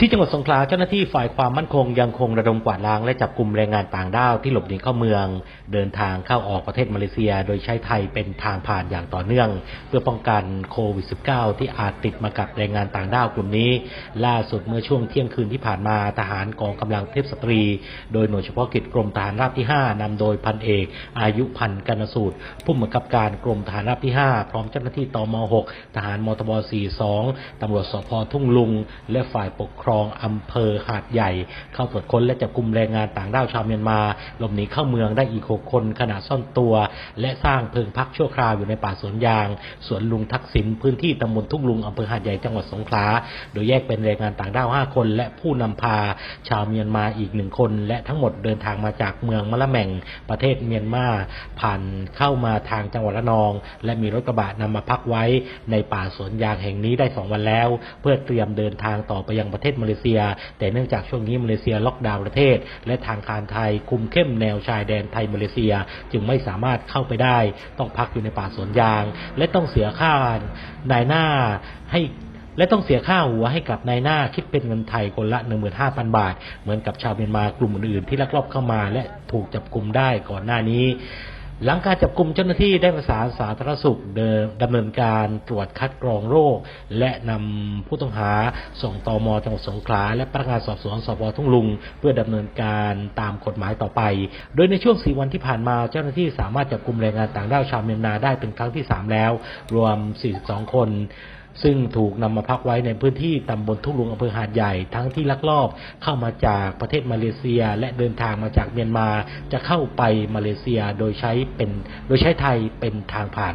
ที่จังหวัดสงขลาเจ้าหน้าที่ฝ่ายความมั่นคงยังคงระดมกวาดล้างและจับกลุ่มแรงงานต่างด้าวที่หลบหนีเข้าเมือง เดินทางเข้าออกประเทศมาเลเซีย โดยใช้ไทยเป็นทางผ่านอย่างต่อเนื่อง เพื่อป้องกันโควิด -19 ที่อาจติดมากับแรงงานต่างด้าวกลุ่มนี้ ล่าสุดเมื่อช่วงเที่ยงคืนที่ผ่านมาทหารกองกำลังเทพสตรี โดยหน่วยเฉพาะกิจกรมทหารราบที่ 5นำโดยพันเอก อายุพันธ์กนสูตรผู้บังคับการกรมทหารราบที่ 5 พร้อมเจ้าหน้าที่ตม 6 ทหารมทบ 42ตำรวจสพทุ่งลุง และฝ่ายปกครององอำเภอหาดใหญ่ เข้าตรวจค้นและจับกลุ่มแรงงานต่างด้าวชาวเมียนมา หลบหนีเข้าเมืองได้อีก6คนขณะซ่อนตัว และสร้างเพิงพักชั่วคราวอยู่ในป่าสวนยาง สวนลุงทักษิณพื้นที่ตำบลทุ่งลุงอำเภอหาดใหญ่จังหวัดสงขลา โดยแยกเป็นแรงงานต่างด้าว5คน และผู้นำพาชาวเมียนมาอีกหนึ่งคน และทั้งหมดเดินทางมาจากเมืองมะละแม่งประเทศเมียนมาผ่านเข้ามาทางจังหวัดระนอง และมีรถกระบะนำมาพักไว้ในป่าสวนยางแห่งนี้ได้2วันแล้ว เพื่อเตรียมเดินทางต่อไปยังประเทศมาเลเซีย แต่เนื่องจากช่วงนี้มาเลเซียล็อกดาวน์ประเทศ และทางการไทยคุมเข้มแนวชายแดนไทยมาเลเซียจึงไม่สามารถเข้าไปได้ ต้องพักอยู่ในป่าสวนยาง และต้องเสียค่านายหน้าให้และต้องเสียค่าหัวให้กับนายหน้าคิดเป็นเงินไทยคนละ 15,000 บาท เหมือนกับชาวเมียนมากลุ่มอื่นๆที่ลักลอบเข้ามา และถูกจับกลุ่มได้ก่อนหน้านี้ หลังการจับกลุ่มเจ้าหน้าที่ได้ประสานสาธารณสุขเดิมดำเนินการตรวจคัดกรองโรค และนำผู้ต้องหาส่งตอมจังหวัดสงขลาและพนักงานสอบสวนสพทุ่งลุง เพื่อดำเนินการตามกฎหมายต่อไป โดยในช่วงสี่วันที่ผ่านมาเจ้าหน้าที่สามารถจับกลุ่มแรงงานต่างด้าวชาวเมียนมาได้เป็นครั้งที่ 3 แล้ว รวม 42 คน ซึ่งถูกนำมาพักไว้ในพื้นที่ตำบลทุ่งลุงอำเภอหาดใหญ่ทั้งที่ลักลอบเข้ามาจากประเทศมาเลเซีย และเดินทางมาจากเมียนมาจะเข้าไปมาเลเซียโดยใช้เป็นโดยใช้ไทยเป็นทางผ่าน